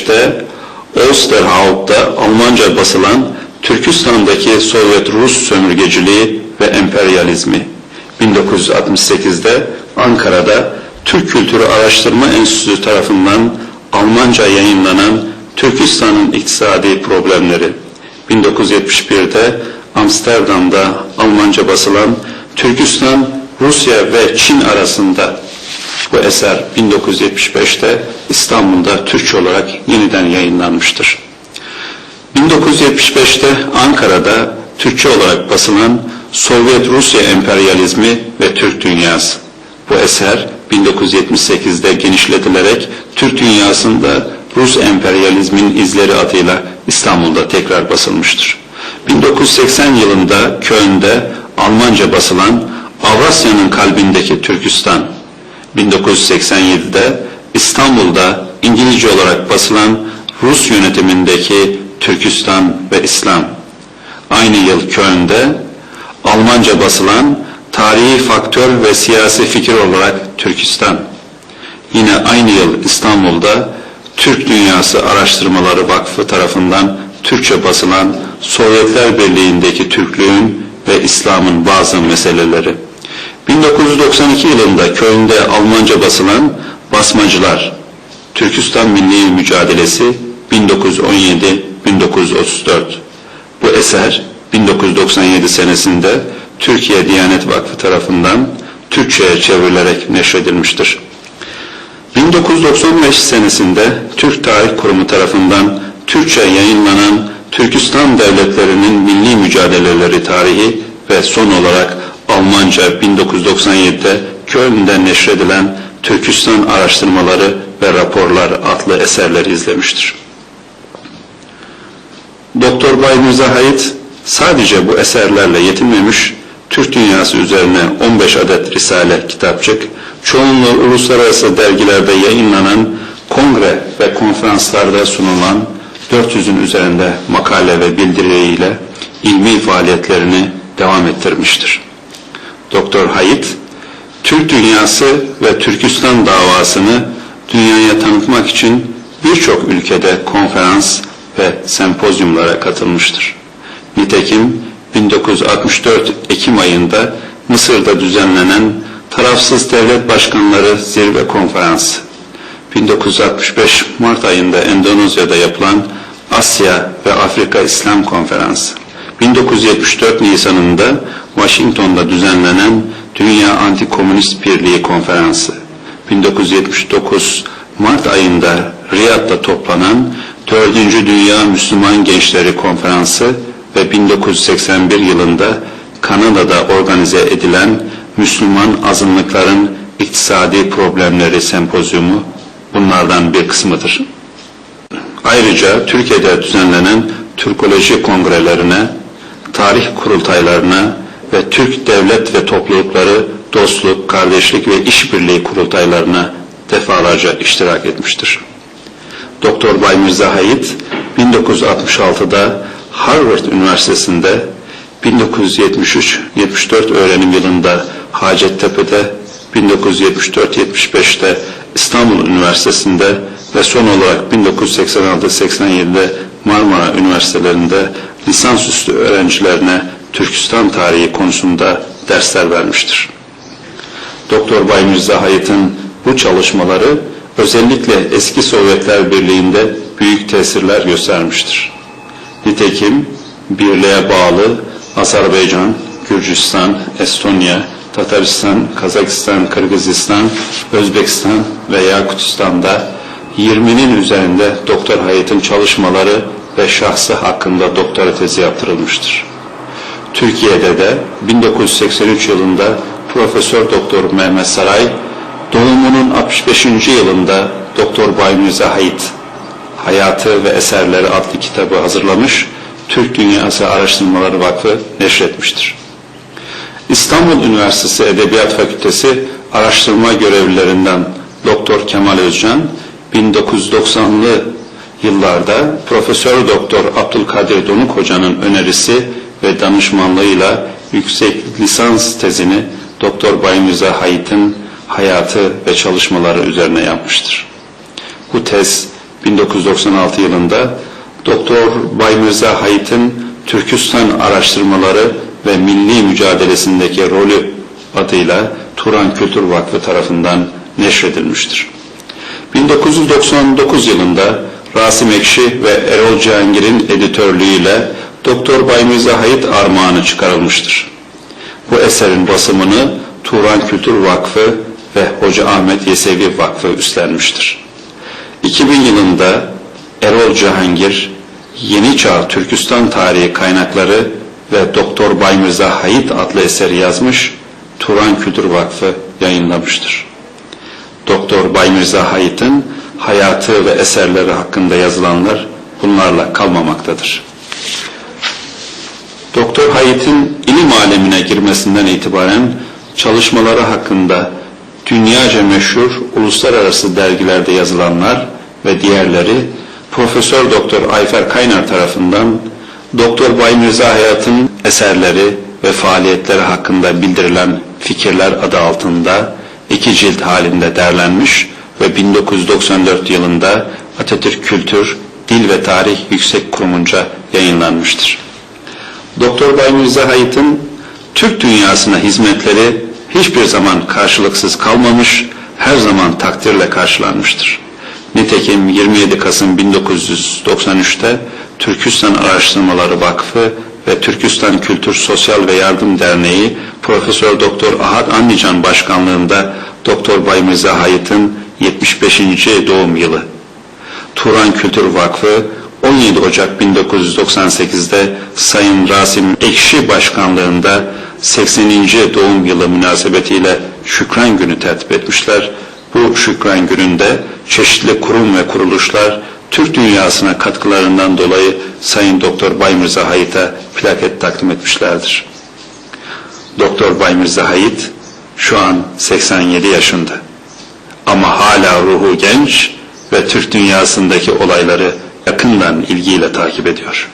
1975'te Osterhaupt'ta Almanca basılan Türkistan'daki Sovyet-Rus sömürgeciliği ve emperyalizmi. 1968'de Ankara'da Türk Kültürü Araştırma Enstitüsü tarafından Almanca yayınlanan Türkistan'ın iktisadi problemleri. 1971'de Amsterdam'da Almanca basılan Türkistan, Rusya ve Çin arasında bu eser 1975'te İstanbul'da Türkçe olarak yeniden yayınlanmıştır. 1975'te Ankara'da Türkçe olarak basılan Sovyet Rusya Emperyalizmi ve Türk Dünyası. Bu eser 1978'de genişletilerek Türk dünyasında Rus emperyalizmin izleri adıyla İstanbul'da tekrar basılmıştır. 1980 yılında Köln'de Almanca basılan Avrasya'nın kalbindeki Türkistan, 1987'de İstanbul'da İngilizce olarak basılan Rus yönetimindeki Türkistan ve İslam. Aynı yıl Köln'de Almanca basılan Tarihi Faktör ve Siyasi Fikir olarak Türkistan. Yine aynı yıl İstanbul'da Türk Dünyası Araştırmaları Vakfı tarafından Türkçe basılan Sovyetler Birliği'ndeki Türklüğün ve İslam'ın bazı meseleleri. 1992 yılında Köln'de Almanca basılan Basmacılar, Türkistan Milli Mücadelesi 1917-1934. Bu eser 1997 senesinde Türkiye Diyanet Vakfı tarafından Türkçe'ye çevrilerek neşredilmiştir. 1995 senesinde Türk Tarih Kurumu tarafından Türkçe yayınlanan Türkistan Devletlerinin Milli Mücadeleleri Tarihi ve son olarak Almanca 1997'de Köln'de neşredilen Türkistan Araştırmaları ve Raporlar adlı eserleri izlemiştir. Doktor Bay Mirza Hayit sadece bu eserlerle yetinmemiş, Türk dünyası üzerine 15 adet risale, kitapçık, çoğunluğu uluslararası dergilerde yayınlanan, kongre ve konferanslarda sunulan 400'ün üzerinde makale ve bildiriyle ilmi faaliyetlerini devam ettirmiştir. Doktor Hayit, Türk dünyası ve Türkistan davasını dünyaya tanıtmak için birçok ülkede konferans ve sempozyumlara katılmıştır. Nitekim 1964 Ekim ayında Mısır'da düzenlenen Tarafsız Devlet Başkanları Zirve Konferansı, 1965 Mart ayında Endonezya'da yapılan Asya ve Afrika İslam Konferansı, 1974 Nisan'ında Washington'da düzenlenen Dünya Antikomünist Birliği Konferansı, 1979 Mart ayında Riyad'da toplanan 4. Dünya Müslüman Gençleri Konferansı ve 1981 yılında Kanada'da organize edilen Müslüman Azınlıkların İktisadi Problemleri Sempozyumu bunlardan bir kısmıdır. Ayrıca Türkiye'de düzenlenen Türkoloji kongrelerine, tarih kurultaylarına ve Türk devlet ve toplulukları dostluk, kardeşlik ve işbirliği kurultaylarına defalarca iştirak etmiştir. Doktor Bay Mirza Hayit 1966'da Harvard Üniversitesi'nde 1973-74 öğrenim yılında Hacettepe'de 1974-75'te İstanbul Üniversitesi'nde ve son olarak 1986-87'de Marmara Üniversitelerinde lisansüstü öğrencilerine Türkistan tarihi konusunda dersler vermiştir. Doktor Bay Mirza Hayit'in bu çalışmaları özellikle eski Sovyetler Birliği'nde büyük tesirler göstermiştir. Nitekim birliğe bağlı Azerbaycan, Gürcistan, Estonya, Tataristan, Kazakistan, Kırgızistan, Özbekistan ve Yakutistan'da 20'nin üzerinde Doktor Hayat'ın çalışmaları ve şahsı hakkında doktora tezi yaptırılmıştır. Türkiye'de de 1983 yılında Profesör Doktor Mehmet Saray, doğumunun 65. yılında Doktor Bay Mirza Hayit, Hayatı ve Eserleri adlı kitabı hazırlamış, Türk Dünyası Araştırmaları Vakfı neşretmiştir. İstanbul Üniversitesi Edebiyat Fakültesi araştırma görevlilerinden Doktor Kemal Özcan 1990'lı yıllarda Profesör Doktor Abdülkadir Donuk Hoca'nın önerisi ve danışmanlığıyla yüksek lisans tezini Doktor Bay Mirza Hayit'in hayatı ve çalışmaları üzerine yapmıştır. Bu tez 1996 yılında Doktor Baymirza Hayit'in Türkistan Araştırmaları ve Milli Mücadelesindeki rolü adıyla Turan Kültür Vakfı tarafından neşredilmiştir. 1999 yılında Rasim Ekşi ve Erol Cihangir'in editörlüğüyle Doktor Baymirza Hayit armağanı çıkarılmıştır. Bu eserin basımını Turan Kültür Vakfı ve Hoca Ahmet Yesevi Vakfı üstlenmiştir. 2000 yılında Erol Cihangir, Yeni Çağ Türkistan Tarihi Kaynakları ve Doktor Baymirza Hayit adlı eseri yazmış, Turan Kültür Vakfı yayınlamıştır. Doktor Baymirza Hayit'in hayatı ve eserleri hakkında yazılanlar bunlarla kalmamaktadır. Doktor Hayit'in ilim alemine girmesinden itibaren çalışmaları hakkında dünyaca meşhur uluslararası dergilerde yazılanlar ve diğerleri Profesör Doktor Ayfer Kaynar tarafından Doktor Baymirza Hayat'ın eserleri ve faaliyetleri hakkında bildirilen fikirler adı altında iki cilt halinde derlenmiş ve 1994 yılında Atatürk Kültür, Dil ve Tarih Yüksek Kurumunca yayınlanmıştır. Doktor Baymirza Hayit'in Türk dünyasına hizmetleri hiçbir zaman karşılıksız kalmamış, her zaman takdirle karşılanmıştır. Nitekim 27 Kasım 1993'te Türkistan Araştırmaları Vakfı ve Türkistan Kültür Sosyal ve Yardım Derneği Profesör Doktor Ahad Anlican başkanlığında Doktor Baymirza Hayit'in 75. doğum yılı. Turan Kültür Vakfı 17 Ocak 1998'de Sayın Rasim Ekşi başkanlığında 80. doğum yılı münasebetiyle Şükran Günü tertip etmişler. Bu Şükran Günü'nde çeşitli kurum ve kuruluşlar Türk dünyasına katkılarından dolayı Sayın Doktor Baymirza Hayit'e plaket takdim etmişlerdir. Doktor Baymirza Hayit şu an 87 yaşında. Ama hala ruhu genç ve Türk dünyasındaki olayları yakından ilgiyle takip ediyor.